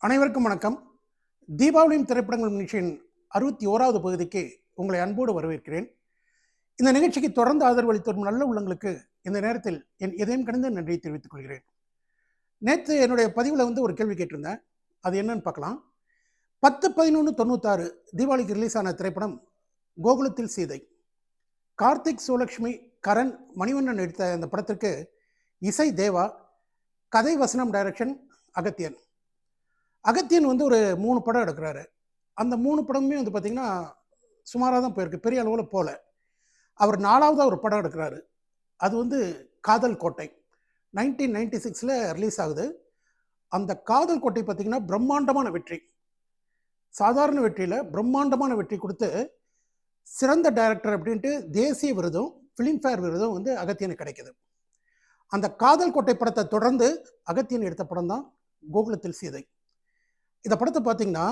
அனைவருக்கும் வணக்கம். தீபாவளியும் திரைப்படங்கள் நிகழ்ச்சியின் அறுபத்தி ஓராவது பகுதிக்கு உங்களை அன்போடு வரவேற்கிறேன். இந்த நிகழ்ச்சிக்கு தொடர்ந்து ஆதரவளித்து வரும் நல்ல உள்ளங்களுக்கு இந்த நேரத்தில் என் இதயம் கடந்த நன்றியை தெரிவித்துக் கொள்கிறேன். நேற்று என்னுடைய பதிவில் வந்து ஒரு கேள்வி கேட்டிருந்தேன். அது என்னன்னு பார்க்கலாம். பத்து பதினொன்று தொண்ணூத்தாறு தீபாவளிக்கு ரிலீஸ் ஆன திரைப்படம் கோகுலத்தில் சீதை. கார்த்திக் சுலக்ஷ்மி கரண் மணிவண்ணன் எடுத்த அந்த படத்திற்கு இசை தேவா கதை வசனம் டைரக்ஷன் அகத்தியன். அகத்தியன் வந்து ஒரு மூணு படம் எடுக்கிறாரு. அந்த மூணு படமுமே வந்து பார்த்திங்கன்னா சுமாராக தான் போயிருக்கு. பெரிய அளவில் போகல அவர் நாலாவதாக ஒரு படம் எடுக்கிறாரு. அது வந்து காதல் கோட்டை. நைன்டீன் நைன்டி சிக்ஸில் ரிலீஸ் ஆகுது. அந்த காதல் கோட்டை பார்த்திங்கன்னா பிரம்மாண்டமான வெற்றி. சாதாரண வெற்றியில் பிரம்மாண்டமான வெற்றி கொடுத்து சிறந்த டைரக்டர் அப்படின்ட்டு தேசிய விருதும் ஃபிலிம்ஃபேர் விருதும் வந்து அகத்தியனுக்கு கிடைக்கிது. அந்த காதல் கோட்டை படத்தை தொடர்ந்து அகத்தியன் எடுத்த படம் தான் கோகுலத்தில் சீதை. இந்த படத்தை பார்த்தீங்கன்னா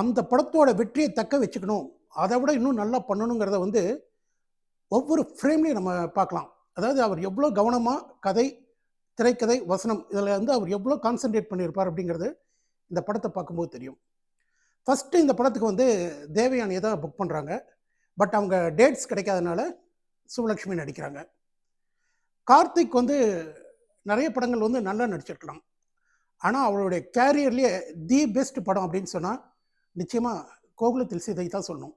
அந்த படத்தோட வெற்றியை தக்க வச்சுக்கணும். அதை விட இன்னும் நல்லா பண்ணணுங்கிறத வந்து ஒவ்வொரு ஃப்ரேம்லையும் நம்ம பார்க்கலாம். அதாவது அவர் எவ்வளோ கவனமாக கதை திரைக்கதை வசனம் இதில் வந்து அவர் எவ்வளோ கான்சென்ட்ரேட் பண்ணியிருப்பார் அப்படிங்கிறது இந்த படத்தை பார்க்கும்போது தெரியும். ஃபஸ்ட்டு இந்த படத்துக்கு வந்து தேவயானியை தான் புக் பண்ணுறாங்க பட் அவங்க டேட்ஸ் கிடைக்காதனால சுவலக்ஷ்மி நடிக்கிறாங்க. கார்த்திக் வந்து நிறைய படங்கள் வந்து நல்லா நடிச்சிருக்கலாம். ஆனால் அவருடைய கேரியர்லேயே தி பெஸ்ட் படம் அப்படின்னு சொன்னால் நிச்சயமாக கோகுலத்தில் சீதை தான் சொல்லணும்.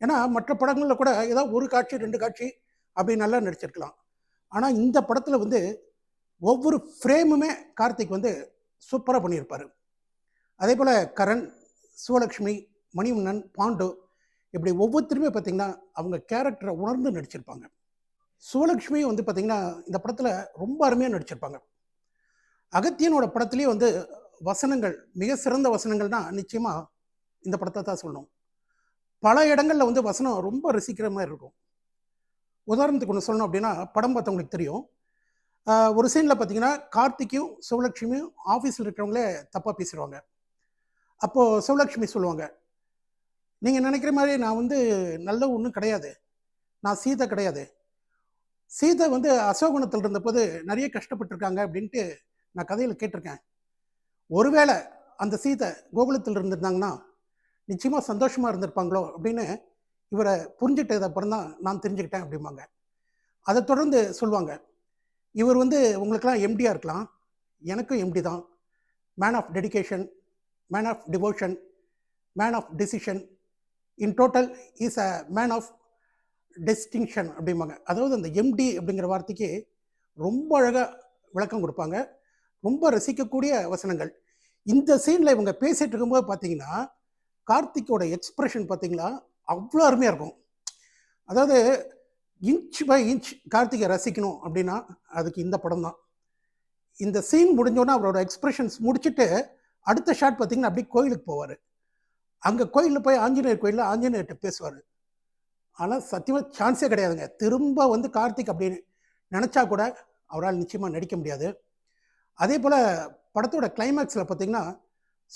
ஏன்னா மற்ற படங்களில் கூட ஏதாவது ஒரு காட்சி ரெண்டு காட்சி அப்படி நல்லா நடிச்சிருக்கலாம். ஆனால் இந்த படத்தில் வந்து ஒவ்வொரு ஃப்ரேமுமே கார்த்திக் வந்து சூப்பராக பண்ணியிருப்பார். அதே போல் கரண் சிவலக்ஷ்மி மணிமன்னன் பாண்டு இப்படி ஒவ்வொருத்தருமே பார்த்திங்கன்னா அவங்க கேரக்டரை உணர்ந்து நடிச்சிருப்பாங்க. சிவலக்ஷ்மி வந்து பார்த்திங்கன்னா இந்த படத்தில் ரொம்ப அருமையாக நடிச்சிருப்பாங்க. அகத்தியனோட படத்துலேயே வந்து வசனங்கள் மிக சிறந்த வசனங்கள்னா நிச்சயமாக இந்த படத்தை தான் சொல்லணும். பல இடங்களில் வந்து வசனம் ரொம்ப ரசிக்கிற மாதிரி இருக்கும். உதாரணத்துக்கு ஒன்று சொல்லணும் அப்படின்னா படம் பார்த்தவங்களுக்கு தெரியும். ஒரு சீனில் பார்த்தீங்கன்னா கார்த்திக்கும் சிவலட்சுமியும் ஆஃபீஸில் இருக்கிறவங்களே தப்பாக பேசிடுவாங்க. அப்போது சிவலட்சுமி சொல்லுவாங்க நீங்கள் நினைக்கிற மாதிரி நான் வந்து நல்ல ஒன்றும் கிடையாது. நான் சீதை கிடையாது. சீதை வந்து அசோகணத்தில் இருந்தபோது நிறைய கஷ்டப்பட்டிருக்காங்க அப்படின்ட்டு நான் கதையில் கேட்டிருக்கேன். ஒருவேளை அந்த சீதை கோகுலத்தில் இருந்திருந்தாங்கன்னா நிச்சயமாக சந்தோஷமாக இருந்திருப்பாங்களோ அப்படின்னு இவரை புரிஞ்சுட்டது அப்புறம் தான் நான் தெரிஞ்சுக்கிட்டேன் அப்படிம்பாங்க. அதை தொடர்ந்து சொல்லுவாங்க. இவர் வந்து உங்களுக்கெல்லாம் எம்டியாக இருக்கலாம். எனக்கும் எம்டி தான். Man of dedication man of devotion man of decision in total is a man of distinction அப்படிம்பாங்க. அதாவது அந்த எம்டி அப்படிங்கிற வார்த்தைக்கு ரொம்ப அழகாக விளக்கம் கொடுப்பாங்க. ரொம்ப ரசிக்கக்கூடிய வசனங்கள். இந்த சீனில் இவங்க பேசிகிட்டு இருக்கும்போது பார்த்தீங்கன்னா கார்த்திக்கோட எக்ஸ்பிரஷன் பார்த்தீங்களா அவ்வளோ அருமையாக இருக்கும். அதாவது இன்ச் பை இன்ச் கார்த்திகை ரசிக்கணும் அப்படின்னா அதுக்கு இந்த படம் தான். இந்த சீன் முடிஞ்சோன்னா அவரோட எக்ஸ்பிரஷன்ஸ் முடிச்சுட்டு அடுத்த ஷாட் பார்த்தீங்கன்னா அப்படியே கோயிலுக்கு போவார். அங்கே கோயிலில் போய் ஆஞ்சநேயர் கோயிலில் ஆஞ்சநேயர்கிட்ட பேசுவார். ஆனால் சத்தியமாக சான்ஸே கிடையாதுங்க. திரும்ப வந்து கார்த்திக் அப்படின்னு நினச்சா கூட அவரால் நிச்சயமாக நடிக்க முடியாது. அதே போல் படத்தோட கிளைமேக்ஸில் பார்த்தீங்கன்னா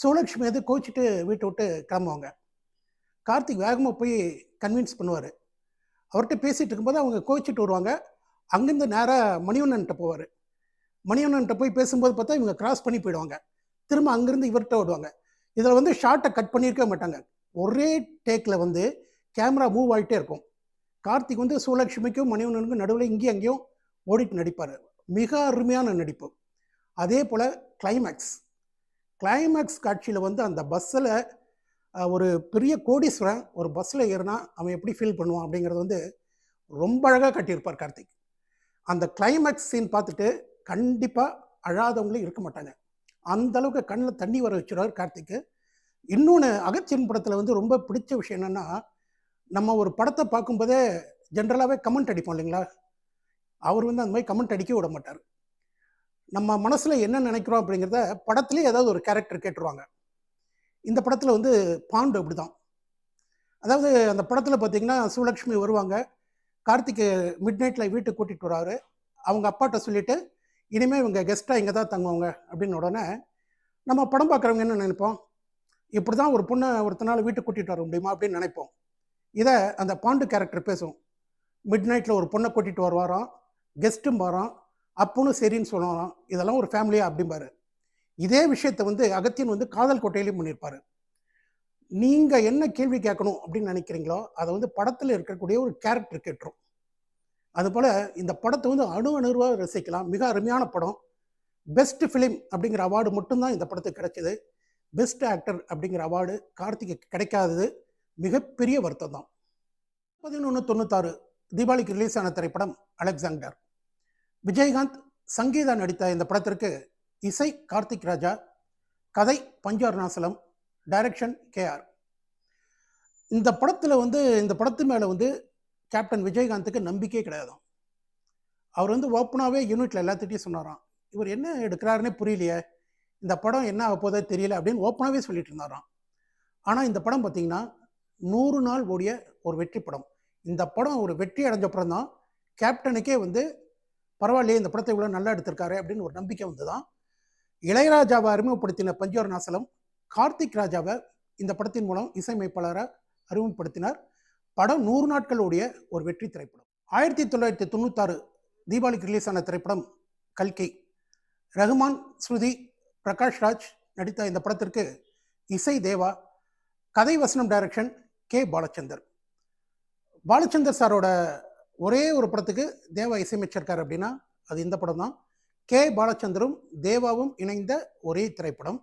சுவலட்சுமி வந்து கோச்சிட்டு வீட்டை விட்டு கிளம்புவாங்க. கார்த்திக் வேகமாக போய் கன்வின்ஸ் பண்ணுவார். அவர்கிட்ட பேசிகிட்டு இருக்கும்போது அவங்க கோச்சிட்டு வருவாங்க. அங்கேருந்து நேராக மணிவண்ணன்ட்ட போவார். மணிவண்ணன்ட்ட போய் பேசும்போது பார்த்தா இவங்க கிராஸ் பண்ணி போயிடுவாங்க. திரும்ப அங்கேருந்து இவர்கிட்ட ஓடுவாங்க இதில் வந்து ஷார்ட்டை கட் பண்ணியிருக்கவே மாட்டாங்க. ஒரே டேக்கில் வந்து கேமரா மூவ் ஆகிட்டே இருக்கும். கார்த்திக் வந்து சூலக்ஷ்மிக்கும் மணிவண்ணனுக்கும் நடுவில் இங்கேயும் அங்கேயும் ஓடிட்டு நடிப்பார். மிக அருமையான நடிப்பு. அதே போல் கிளைமேக்ஸ் கிளைமேக்ஸ் காட்சியில் வந்து அந்த பஸ்ஸில் ஒரு பெரிய கோடீஸ்வரன் ஒரு பஸ்ஸில் ஏறினா அவன் எப்படி ஃபீல் பண்ணுவான் அப்படிங்கிறது வந்து ரொம்ப அழகாக கட்டியிருப்பார் கார்த்திக். அந்த கிளைமேக்ஸ் சீன் பார்த்துட்டு கண்டிப்பாக அழாதவங்களும் இருக்க மாட்டாங்க. அந்த அளவுக்கு கண்ணில் தண்ணி வர வச்சுருவார் கார்த்திக்கு இன்னொன்று அகச்சின் படத்தில் வந்து ரொம்ப பிடிச்ச விஷயம் என்னென்னா நம்ம ஒரு படத்தை பார்க்கும்போதே ஜென்ரலாகவே கமெண்ட் அடிப்போம் இல்லைங்களா? அவர் வந்து அந்த மாதிரி கமெண்ட் அடிக்க விட மாட்டார். நம்ம மனசில் என்ன நினைக்கிறோம் அப்படிங்கிறத படத்துலேயே ஏதாவது ஒரு கேரக்டர் கேட்டுருவாங்க. இந்த படத்தில் வந்து பாண்டு அப்படி தான் அதாவது அந்த படத்தில் பார்த்தீங்கன்னா சிவலட்சுமி வருவாங்க. கார்த்திக் மிட் நைட்டில் வீட்டுக்கு கூட்டிகிட்டு வராரு. அவங்க அப்பாட்ட சொல்லிவிட்டு இனிமேல் இவங்க கெஸ்ட்டாக இங்கே தான் தங்குவாங்க. அப்படின்னு உடனே நம்ம படம் பார்க்குறவங்க என்ன நினைப்போம்? இப்படி தான் ஒரு பொண்ணை ஒருத்தனால வீட்டுக்கு கூட்டிகிட்டு வர முடியுமா? அப்படின்னு நினைப்போம். இதை அந்த பாண்டு கேரக்டர் பேசும். மிட் நைட்டில் ஒரு பொண்ணை கூட்டிகிட்டு வருவாராம். கெஸ்ட்டும் வரோம் அப்பனும் சரின்னு சொல்லலாம் இதெல்லாம் ஒரு ஃபேமிலியா அப்படிம்பாரு. இதே விஷயத்தை வந்து அகத்தியன் வந்து காதல் கோட்டையிலையும் பண்ணியிருப்பாரு. நீங்கள் என்ன கேள்வி கேட்கணும் அப்படின்னு நினைக்கிறீங்களோ அதை வந்து படத்தில் இருக்கக்கூடிய ஒரு கேரக்டர் கேட்டுரும். அதுபோல் இந்த படத்தை வந்து அணு அணுவாக ரசிக்கலாம். மிக அருமையான படம். பெஸ்ட் ஃபிலிம் அப்படிங்கிற அவார்டு மட்டும்தான் இந்த படத்துக்கு கிடைச்சது. பெஸ்ட் ஆக்டர் அப்படிங்கிற அவார்டு கார்த்திக்கு கிடைக்காதது மிகப்பெரிய வருத்தம் தான் பதினொன்று தொண்ணூத்தாறு தீபாவளிக்கு ரிலீஸ் ஆன திரைப்படம் அலெக்சாண்டர். விஜயகாந்த் சங்கீதா நடித்த இந்த படத்திற்கு இசை கார்த்திக் ராஜா கதை பஞ்சாருணாசலம் டைரக்ஷன் கேஆர் இந்த படத்தில் வந்து இந்த படத்து மேலே வந்து கேப்டன் விஜயகாந்துக்கு நம்பிக்கையே கிடையாது. அவர் வந்து ஓப்பனாகவே யூனிட்டில் எல்லாத்திட்டையும் சொன்னாராம் இவர் என்ன எடுக்கிறாருன்னே புரியலையே இந்த படம் என்ன ஆக போதோ தெரியல அப்படின்னு ஓப்பனாகவே சொல்லிட்டு இருந்தாராம். ஆனால் இந்த படம் பார்த்தீங்கன்னா நூறு நாள் ஓடிய ஒரு வெற்றி படம். இந்த படம் ஒரு வெற்றி அடைஞ்ச படம் தான் கேப்டனுக்கே வந்து பரவாயில்லையே இந்த படத்தை இவ்வளோ நல்லா எடுத்திருக்காரு அப்படின்னு ஒரு நம்பிக்கை வந்து தான் இளையராஜாவை அறிமுகப்படுத்தின பஞ்சோர் நாசலம் கார்த்திக் ராஜாவை இந்த படத்தின் மூலம் இசையமைப்பாளராக அறிமுகப்படுத்தினார். படம் நூறு நாட்களுடைய ஒரு வெற்றி திரைப்படம். ஆயிரத்தி தொள்ளாயிரத்தி தொண்ணூத்தாறு தீபாவளிக்கு ரிலீஸ் ஆன திரைப்படம் கல்கி. ரகுமான் ஸ்ருதி பிரகாஷ் ராஜ் நடித்த இந்த படத்திற்கு இசை தேவா கதை வசனம் டைரக்ஷன் கே. பாலச்சந்தர். பாலச்சந்தர் சாரோட ஒரே ஒரு படத்துக்கு தேவா இசையமைச்சிருக்காரு அப்படின்னா அது இந்த படம் தான். கே. பாலச்சந்தரும் தேவாவும் இணைந்த ஒரே திரைப்படம்.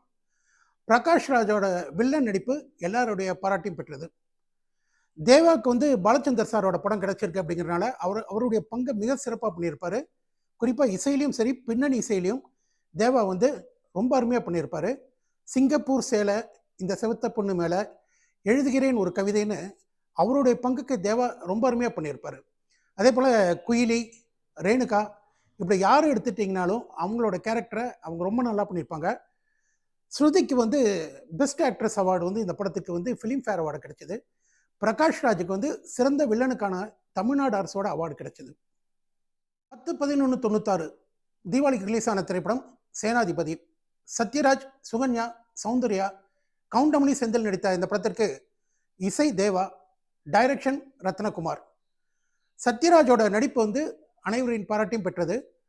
பிரகாஷ் ராஜோட வில்லன் நடிப்பு எல்லாருடைய பாராட்டியும் பெற்றது. தேவாவுக்கு வந்து பாலச்சந்தர் சாரோட படம் கிடைச்சிருக்கு அப்படிங்கிறனால அவர் அவருடைய பங்கை மிக சிறப்பாக பண்ணியிருப்பார். குறிப்பாக இசையிலையும் சரி பின்னணி இசையிலையும் தேவா வந்து ரொம்ப அருமையாக பண்ணியிருப்பார். சிங்கப்பூர் சேலை இந்த செவத்த பொண்ணு மேலே எழுதுகிறேன் ஒரு கவிதைன்னு அவருடைய பங்குக்கு தேவா ரொம்ப அருமையாக பண்ணியிருப்பார். அதே போல் குயிலி ரேணுகா இப்படி யார் எடுத்துட்டிங்கனாலும் அவங்களோட கேரக்டரை அவங்க ரொம்ப நல்லா பண்ணியிருப்பாங்க. ஸ்ருதிக்கு வந்து பெஸ்ட் ஆக்ட்ரஸ் அவார்டு வந்து இந்த படத்துக்கு வந்து ஃபிலிம்ஃபேர் அவார்டு கிடைச்சிது. பிரகாஷ் ராஜுக்கு வந்து சிறந்த வில்லனுக்கான தமிழ்நாடு அரசோட அவார்டு கிடைச்சிது. பத்து பதினொன்று தொண்ணூத்தாறு தீபாவளிக்கு ரிலீஸ் ஆன திரைப்படம் சேனாதிபதி. சத்யராஜ் சுகன்யா சௌந்தர்யா கவுண்டமணி செந்தில் நடித்த இந்த படத்திற்கு இசை தேவா டைரக்ஷன் ரத்னகுமார். சத்யராஜோட நடிப்பு வந்து அனைவரின் பாராட்டியும் பெற்றது.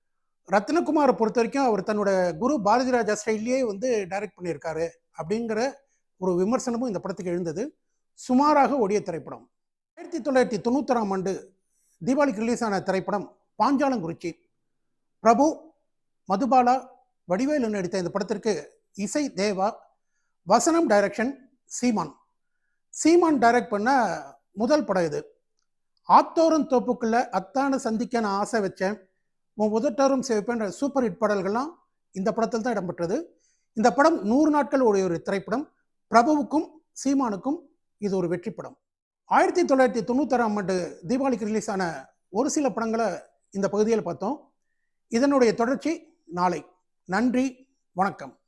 ரத்னகுமாரை பொறுத்த வரைக்கும் அவர் தன்னோட குரு பாரதிராஜா ஸ்டைலியே ஸ்டைல்லையே வந்து டைரக்ட் பண்ணியிருக்காரு அப்படிங்கிற ஒரு விமர்சனமும் இந்த படத்துக்கு எழுந்தது. சுமாராக ஓடிய திரைப்படம். ஆயிரத்தி தொள்ளாயிரத்தி தொண்ணூத்தராம் ஆண்டு தீபாவளிக்கு ரிலீஸ் ஆன திரைப்படம் பாஞ்சாலங்குறிச்சி. பிரபு மதுபாலா வடிவேலு நடித்த இந்த படத்திற்கு இசை தேவா வசனம் டைரக்ஷன் சீமான். சீமான் டைரக்ட் பண்ண முதல் படம் இது. ஆத்தோரம் தோப்புக்குள்ள அத்தான சந்திக்க நான் ஆசை வச்சேன். உன் உதட்டாரும் சேவிப்பேன்ற சூப்பர் ஹிட் பாடல்கள்லாம் இந்த படத்தில் தான் இடம்பெற்றது. இந்த படம் நூறு நாட்கள் உடைய ஒரு திரைப்படம். பிரபுவுக்கும் சீமானுக்கும் இது ஒரு வெற்றி படம். ஆயிரத்தி தொள்ளாயிரத்தி தொண்ணூத்தாறாம் ஆண்டு தீபாவளிக்கு ரிலீஸ் ஆன ஒரு சில படங்களை இந்த பகுதியில் பார்த்தோம். இதனுடைய தொடர்ச்சி நாளை. நன்றி வணக்கம்.